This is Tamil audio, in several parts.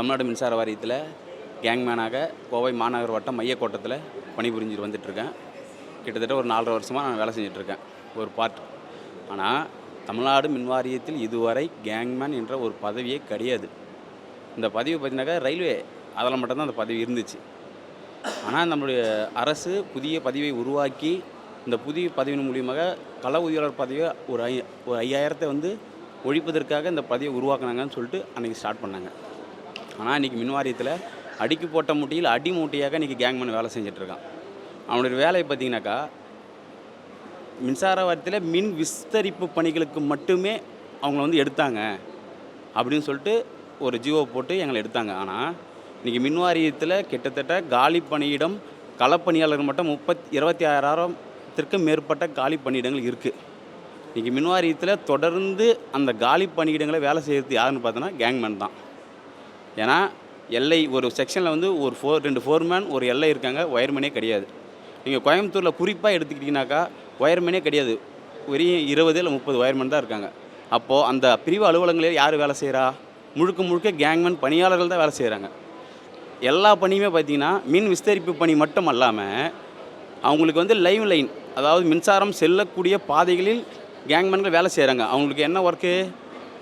தமிழ்நாடு மின்சார வாரியத்தில் கேங்மேனாக கோவை மாநகர் வட்டம் மையக்கோட்டத்தில் பணிபுரிஞ்சிட்டு வந்துட்டுருக்கேன். கிட்டத்தட்ட ஒரு நாலரை வருஷமாக நான் வேலை செஞ்சிட்ருக்கேன் ஒரு பார்ட் ஆனால் தமிழ்நாடு மின் வாரியத்தில் இதுவரை கேங்மேன் என்ற ஒரு பதவியே கிடையாது. இந்த பதவி பார்த்தீங்கன்னாக்கா ரயில்வே அதில் மட்டும்தான் அந்த பதவி இருந்துச்சு. ஆனால் நம்மளுடைய அரசு புதிய பதவியை உருவாக்கி இந்த புதிய பதவியின் மூலியமாக கள உதவியாளர் பதவியை ஒரு ஐ ஒரு ஐயாயிரத்தை வந்து ஒழிப்பதற்காக இந்த பதவியை உருவாக்குனாங்கன்னு சொல்லிட்டு அன்றைக்கி ஸ்டார்ட் பண்ணாங்க. ஆனால் இன்றைக்கி மின் வாரியத்தில் அடிக்கு போட்ட முட்டியில் அடி மூட்டையாக இன்றைக்கி கேங்மேன் வேலை செஞ்சிட்ருக்கான். அவனுடைய வேலையை பார்த்தீங்கன்னாக்கா மின்சார வாரியத்தில் மின் விஸ்தரிப்பு பணிகளுக்கு மட்டுமே அவங்கள வந்து எடுத்தாங்க அப்படின்னு சொல்லிட்டு ஒரு ஜியோ போட்டு எங்களை எடுத்தாங்க. ஆனால் இன்றைக்கி மின்வாரியத்தில் கிட்டத்தட்ட காலி பணியிடம் களப்பணியாளர் மட்டும் முப்பத் இருபத்தி ஆறாயிரத்திற்கு மேற்பட்ட காலி பணியிடங்கள் இருக்குது இன்றைக்கி மின்வாரியத்தில் தொடர்ந்து அந்த காலி பணியிடங்களை வேலை செய்கிறது யாருன்னு பார்த்தோன்னா கேங்மேன் தான். ஏன்னா எல்ஐ ஒரு செக்ஷனில் வந்து ஒரு ஃபோர் ரெண்டு ஃபோர்மேன் ஒரு எல்ஐ இருக்காங்க ஒயர்மேனே கிடையாது. நீங்கள் கோயம்புத்தூரில் குறிப்பாக எடுத்துக்கிட்டிங்கனாக்கா ஒயர்மேனே கிடையாது. ஒரு இருபது இல்லை முப்பது ஒயர்மேன் தான் இருக்காங்க. அப்போது அந்த பிரிவு அலுவலகங்களில் யார் வேலை செய்கிறா முழுக்க முழுக்க கேங்மேன் பணியாளர்கள் தான் வேலை செய்கிறாங்க எல்லா பணியுமே பார்த்தீங்கன்னா மின் விஸ்தரிப்பு பணி மட்டும் அல்லாமல் அவங்களுக்கு வந்து லைவ் லைன் அதாவது மின்சாரம் செல்லக்கூடிய பாதைகளில் கேங்மேன்கள் வேலை செய்கிறாங்க அவங்களுக்கு என்ன ஒர்க்கு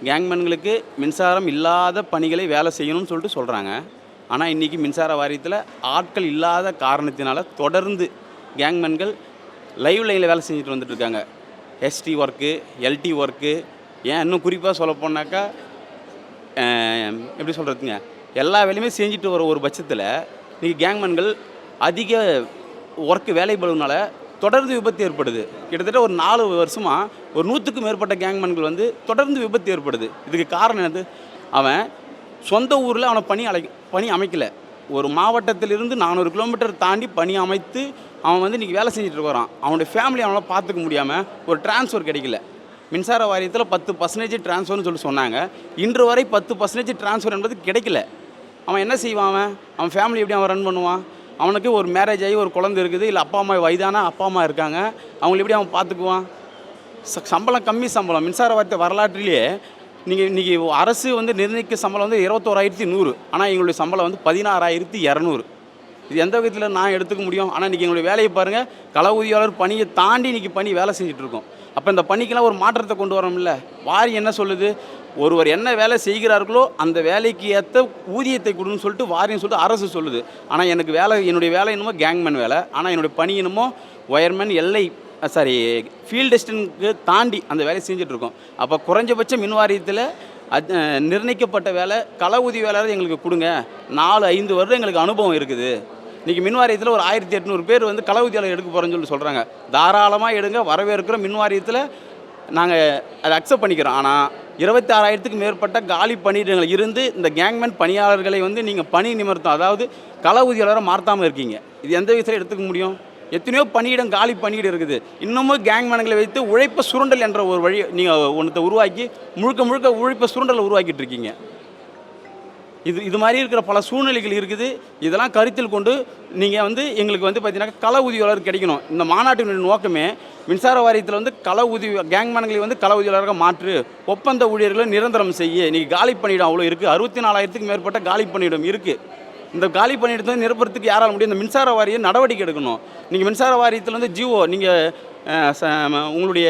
கேங்மேன்களுக்கு மின்சாரம் இல்லாத பணிகளை வேலை செய்யணும்னு சொல்லிட்டு சொல்கிறாங்க ஆனால் இன்றைக்கி மின்சார வாரியத்தில் ஆட்கள் இல்லாத காரணத்தினால தொடர்ந்து கேங்மேன்கள் லைவ் லைனில் வேலை செஞ்சுட்டு வந்துட்டுருக்காங்க எஸ்டி ஒர்க்கு எல்டி ஒர்க்கு ஏன் இன்னும் குறிப்பாக சொல்ல போனாக்கா எப்படி சொல்கிறதுங்க எல்லா வேலையுமே செஞ்சுட்டு வர ஒரு பட்சத்தில் இன்றைக்கி கேங்மேன்கள் அதிக ஒர்க்கு வேலை பழுனால தொடர்ந்து விபத்து ஏற்படுது. கிட்டத்தட்ட ஒரு நாலு வருஷமாக ஒரு நூற்றுக்கும் மேற்பட்ட கேங்மேன்கள் வந்து தொடர்ந்து விபத்து ஏற்படுது. இதுக்கு காரணம் என்னது? அவன் சொந்த ஊரில் அவனை பணி அழை பணி அமைக்கல. ஒரு மாவட்டத்திலிருந்து நானூறு கிலோமீட்டர் தாண்டி பணி அமைத்து அவன் வந்து இன்றைக்கி வேலை செஞ்சுட்டு இருக்கிறான். அவனுடைய ஃபேமிலி அவனால் பார்த்துக்க முடியாமல் ஒரு டிரான்ஸ்ஃபர் கிடைக்கல. மின்சார வாரியத்தில் பத்து பர்சன்டேஜ் ட்ரான்ஸ்ஃபர்னு சொல்லி சொன்னாங்க. இன்று வரை பத்து பர்சன்டேஜ் ட்ரான்ஸ்ஃபர் என்பது கிடைக்கல. அவன் என்ன செய்வான் அவன்? அவன் ஃபேமிலி எப்படி அவன் ரன் பண்ணுவான்? அவனுக்கு ஒரு மேரேஜ் ஆகி ஒரு குழந்தை இருக்குது. இல்லை அப்பா அம்மா வயதான அப்பா அம்மா இருக்காங்க. அவங்களை எப்படி அவன் பார்த்துக்குவான்? ச- சம்பளம் கம்மி சம்பளம். மின்சார வாரியத்தை வரலாற்றிலேயே நீங்கள் இன்றைக்கி அரசு வந்து நிர்ணயிக்க சம்பளம் வந்து இருபத்தோராயிரத்தி நூறு. ஆனால் எங்களுடைய சம்பளம் வந்து பதினாறாயிரத்தி இரநூறு. இது எந்த விதத்தில் நான் எடுத்துக்க முடியும்? ஆனால் இன்றைக்கி எங்களுடைய வேலையை பாருங்கள் கள உதவியாளர் பணியை தாண்டி இன்றைக்கி பணி வேலை செஞ்சுட்டு இருக்கோம் அப்போ இந்த பணிக்கெல்லாம் ஒரு மாற்றத்தை கொண்டு வரணும்ல? வாரி என்ன சொல்லுது? ஒருவர் என்ன வேலை செய்கிறார்களோ அந்த வேலைக்கு ஏற்ற ஊதியத்தை கொடுன்னு சொல்லிட்டு வாரியம் சொல்லிட்டு அரசு சொல்லுது. ஆனால் எனக்கு வேலை என்னுடைய வேலை என்னமோ கேங்மேன் வேலை. ஆனால் என்னுடைய பணி என்னமோ ஒயர்மேன் எல்லை சாரி ஃபீல்டெஸ்டனுக்கு தாண்டி அந்த வேலையை செஞ்சிட்ருக்கோம். அப்போ குறைஞ்சபட்ச மின் வாரியத்தில் அது நிர்ணயிக்கப்பட்ட வேலை கள உதவி வேலையாளர் எங்களுக்கு கொடுங்க. நாலு ஐந்து வருடம் எங்களுக்கு அனுபவம் இருக்குது. இன்றைக்கி மின் வாரியத்தில் ஒரு ஆயிரத்தி எட்நூறு பேர் வந்து கள ஊதியாளர் எடுக்க போகிறோன்னு சொல்லி சொல்கிறாங்க தாராளமாக எடுங்க வரவேற்கிற மின் வாரியத்தில் நாங்கள் அதை அக்செப்ட் பண்ணிக்கிறோம். ஆனால் இருபத்தி ஆறாயிரத்துக்கு மேற்பட்ட காலி பணியிடங்கள் இருந்து இந்த கேங்மேன் பணியாளர்களை வந்து நீங்கள் பணி நிமிர்த்தம் அதாவது கள ஊதியாளரை மாற்றாமல் இருக்கீங்க. இது எந்த விதத்தில் எடுத்துக்க முடியும்? எத்தனையோ பணியிடம் காலி பணியிடம் இருக்குது. இன்னமும் கேங்மேன்களை வைத்து உழைப்ப சுரண்டல் என்ற ஒரு வழி நீங்கள் ஒன்றத்தை உருவாக்கி முழுக்க முழுக்க உழைப்ப சுரண்டலை உருவாக்கிட்டு இருக்கீங்க. இது இது மாதிரி இருக்கிற பல சூழ்நிலைகள் இருக்குது. இதெல்லாம் கருத்தில் கொண்டு நீங்கள் வந்து எங்களுக்கு வந்து பார்த்தீங்கன்னா கள உதவியாளர் கிடைக்கணும். இந்த மாநாட்டினுடைய நோக்கமே மின்சார வாரியத்தில் வந்து கள உதவி கேங்மேன்களை வந்து கள உதவியாளராக மாற்று ஒப்பந்த ஊழியர்களை நிரந்தரம் செய்ய. இன்றைக்கி காலி பணியிடம் அவ்வளோ இருக்குது அறுபத்தி நாலாயிரத்துக்கு மேற்பட்ட காலி பணியிடம் இருக்குது இந்த காலி பணியிடத்தை நிரப்புறதுக்கு யாரால முடியும்? இந்த மின்சார வாரியம் நடவடிக்கை எடுக்கணும். நீங்கள் மின்சார வாரியத்தில் வந்து ஜிஓ நீங்கள் உங்களுடைய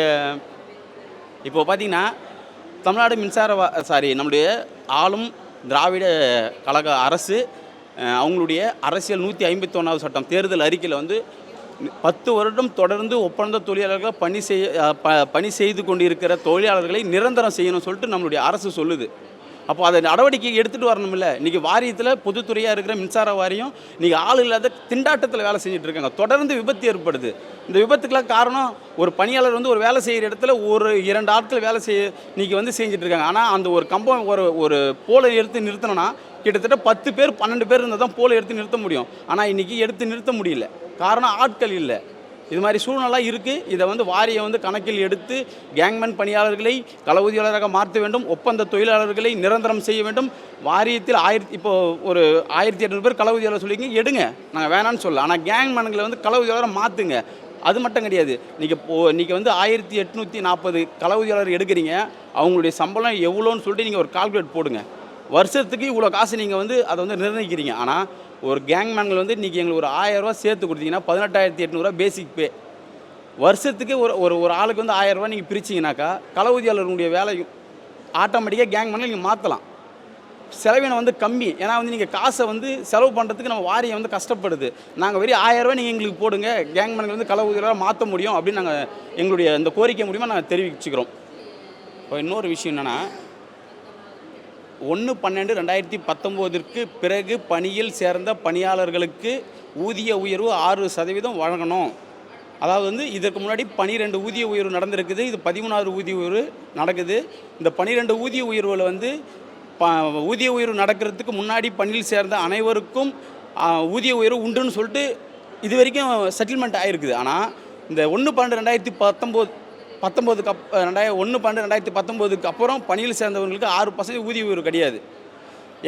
இப்போ பார்த்தீங்கன்னா தமிழ்நாடு மின்சார வா சாரி நம்முடைய ஆளும் திராவிட கழக அரசு அவங்களுடைய அரசியல் நூற்றி ஐம்பத்தொன்னாவது சட்டம் தேர்தல் அறிக்கையில் வந்து பத்து வருடம் தொடர்ந்து ஒப்பந்த தொழிலாளர்கள் பணி செய்ய ப பணி செய்து கொண்டிருக்கிற தொழிலாளர்களை நிரந்தரம் செய்யணும்னு சொல்லிட்டு நம்மளுடைய அரசு சொல்லுது. அப்போ அதை நடவடிக்கை எடுத்துகிட்டு வரணும்ல. இன்றைக்கி வாரியத்தில் பொதுத்துறையாக இருக்கிற மின்சார வாரியம் இன்றைக்கி ஆள் இல்லாத திண்டாட்டத்தில் வேலை செஞ்சுட்டு இருக்காங்க. தொடர்ந்து விபத்து ஏற்படுது. இந்த விபத்துக்கெல்லாம் காரணம் ஒரு பணியாளர் வந்து ஒரு வேலை செய்கிற இடத்துல ஒரு இரண்டு ஆட்கள் வேலை செய்ய இன்றைக்கி வந்து செஞ்சுட்டு இருக்காங்க. ஆனால் அந்த ஒரு கம்பம் ஒரு ஒரு போலை எடுத்து நிறுத்தணும்னா கிட்டத்தட்ட பத்து பேர் பன்னெண்டு பேர் இருந்தால் தான் போலை எடுத்து நிறுத்த முடியும். ஆனால் இன்றைக்கி எடுத்து நிறுத்த முடியல. காரணம் ஆட்கள் இல்லை. இது மாதிரி சூழ்நிலை இருக்குது இதை வந்து வாரியம் வந்து கணக்கில் எடுத்து கேங்மேன் பணியாளர்களை களவுதியாளராக மாற்ற வேண்டும். ஒப்பந்த தொழிலாளர்களை நிரந்தரம் செய்ய வேண்டும். வாரியத்தில் ஆயிரத்தி இப்போது ஒரு ஆயிரத்தி எட்நூறு பேர் களவுதியாளர் சொல்லிங்க எடுங்க. நாங்கள் வேணான்னு சொல்லலாம் ஆனால் கேங்மேன்களை வந்து கள மாற்றுங்க அது மட்டும் கிடையாது. நீங்கள் இப்போ நீங்கள் வந்து ஆயிரத்தி எட்நூற்றி நாற்பது களவுதியாளர் எடுக்கிறீங்க. அவங்களுடைய சம்பளம் எவ்வளோன்னு சொல்லிட்டு நீங்கள் ஒரு கால்குலேட் போடுங்க. வருஷத்துக்கு இவ்வளோ காசு நீங்கள் வந்து அதை வந்து நிர்ணயிக்கிறீங்க. ஆனால் ஒரு கேங்மேன்கள் வந்து இன்றைக்கி எங்களுக்கு ஒரு ஆயிரரூவா சேர்த்து கொடுத்தீங்கன்னா பதினெட்டாயிரத்தி எட்நூறுவா பேசிக் பே வருஷத்துக்கு ஒரு ஒரு ஒரு ஆளுக்கு வந்து ஆயிரரூவா நீங்கள் பிரிச்சிங்கனாக்கா கள வேலையும் ஆட்டோமேட்டிக்காக கேங்மேன்கள் நீங்கள் மாற்றலாம் செலவினம் வந்து கம்மி. ஏன்னா வந்து நீங்கள் காசை வந்து செலவு பண்ணுறதுக்கு நம்ம வாரியம் வந்து கஷ்டப்படுது. நாங்கள் வெறும் ஆயிரரூவா நீங்கள் எங்களுக்கு போடுங்க கேங்மேன்கள் வந்து கள ஊதியாளராக மாற்ற முடியும் அப்படின்னு நாங்கள் எங்களுடைய இந்த கோரிக்கை மூலிமா நாங்கள் தெரிவிச்சுக்கிறோம். இப்போ இன்னொரு விஷயம் என்னென்னா ஒன்று பன்னெண்டு ரெண்டாயிரத்தி பத்தொம்போதிற்கு பிறகு பணியில் சேர்ந்த பணியாளர்களுக்கு ஊதிய உயர்வு ஆறு சதவீதம் வழங்கணும். அதாவது வந்து இதற்கு முன்னாடி பனிரெண்டு ஊதிய உயர்வு நடந்திருக்குது இது பதிமூணாவது ஊதிய உயர்வு நடக்குது. இந்த பனிரெண்டு ஊதிய உயர்வில் வந்து ப ஊதிய உயர்வு நடக்கிறதுக்கு முன்னாடி பணியில் சேர்ந்த அனைவருக்கும் ஊதிய உயர்வு உண்டுன்னு சொல்லிட்டு இது வரைக்கும் செட்டில்மெண்ட் ஆகிருக்குது ஆனால் இந்த ஒன்று பன்னெண்டு ரெண்டாயிரத்தி பத்தொம்போது பத்தொம்போது கப் ரெண்டாயிரம் ஒன்று பன்னெண்டு ரெண்டாயிரத்தி பத்தொம்போதுக்கு அப்புறம் பணியில் சேர்ந்தவங்களுக்கு ஆறு பர்சன்ட் ஊதிய உயர்வு கிடையாது.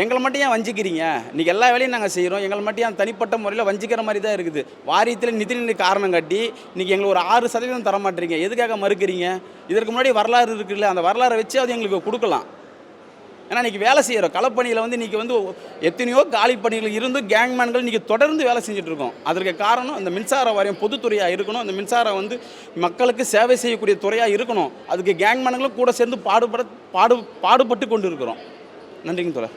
எங்களை மட்டும் ஏன் வஞ்சிக்கிறீங்க? இன்றைக்கி எல்லா வேலையும் நாங்கள் செய்கிறோம் எங்களை மட்டும் ஏன் தனிப்பட்ட முறையில் வஞ்சிக்கிற மாதிரி தான் இருக்குது. வாரியத்தில் நிதிநிலை காரணம் காட்டி இன்றைக்கி எங்களுக்கு ஒரு ஆறு சதவீதம் தர மாட்டேறீங்க எதுக்காக மறுக்கிறீங்க? இதற்கு முன்னாடி வரலாறு இருக்குல்ல அந்த வரலாறை வச்சு அது எங்களுக்கு கொடுக்கலாம். ஏன்னா இன்றைக்கி வேலை செய்கிறோம் களப்பணியில் வந்து இன்றைக்கி வந்து எத்தனையோ காலி பணிகள் இருந்து கேங்மேன்கள் இன்றைக்கி தொடர்ந்து வேலை செஞ்சுட்டு இருக்கோம். அதற்கு காரணம் இந்த மின்சார வாரியம் பொதுத்துறையாக இருக்கணும். அந்த மின்சாரம் வந்து மக்களுக்கு சேவை செய்யக்கூடிய துறையாக இருக்கணும். அதுக்கு கேங்மேன்களும் கூட சேர்ந்து பாடுபட பாடு பாடுபட்டு கொண்டு இருக்கிறோம் நன்றிங்க தோழர்.